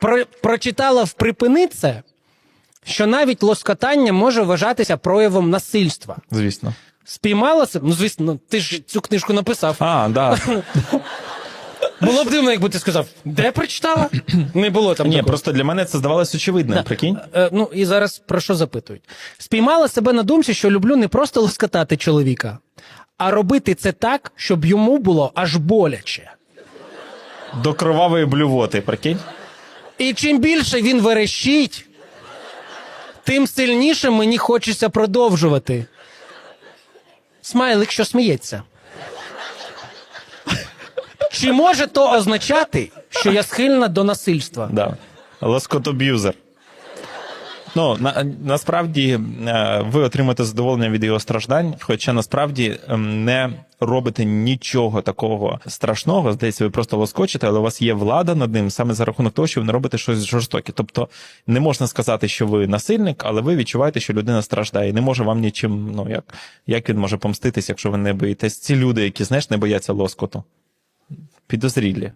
Про, прочитала в припини це, що навіть лоскотання може вважатися проявом насильства. Звісно. Спіймала себе, ну звісно, ну, ти ж цю книжку написав. А, да. Було б дивно, якби ти сказав, де прочитала? Не було там. Ні, такого. просто для мене це здавалось очевидним. Прикинь? Е, ну і зараз про що запитують? Спіймала себе на думці, що люблю не просто лоскотати чоловіка, а робити це так, щоб йому було аж боляче. До кровавої блювоти, прикинь? І чим більше він верещить, тим сильніше мені хочеться продовжувати. Смайлик, що сміється. Чи може то означати, що я схильна до насильства? Да. Лоскотоб'юзер. Ну, на, насправді е, ви отримаєте задоволення від його страждань, хоча насправді ем, не робите нічого такого страшного. Здається, ви просто лоскочите, але у вас є влада над ним саме за рахунок того, що ви не робите щось жорстоке. Тобто не можна сказати, що ви насильник, але ви відчуваєте, що людина страждає. Не може вам нічим, ну як, як він може помститись, якщо ви не боїтесь. Ці люди, які знаєш, не бояться лоскоту. Підозрілі.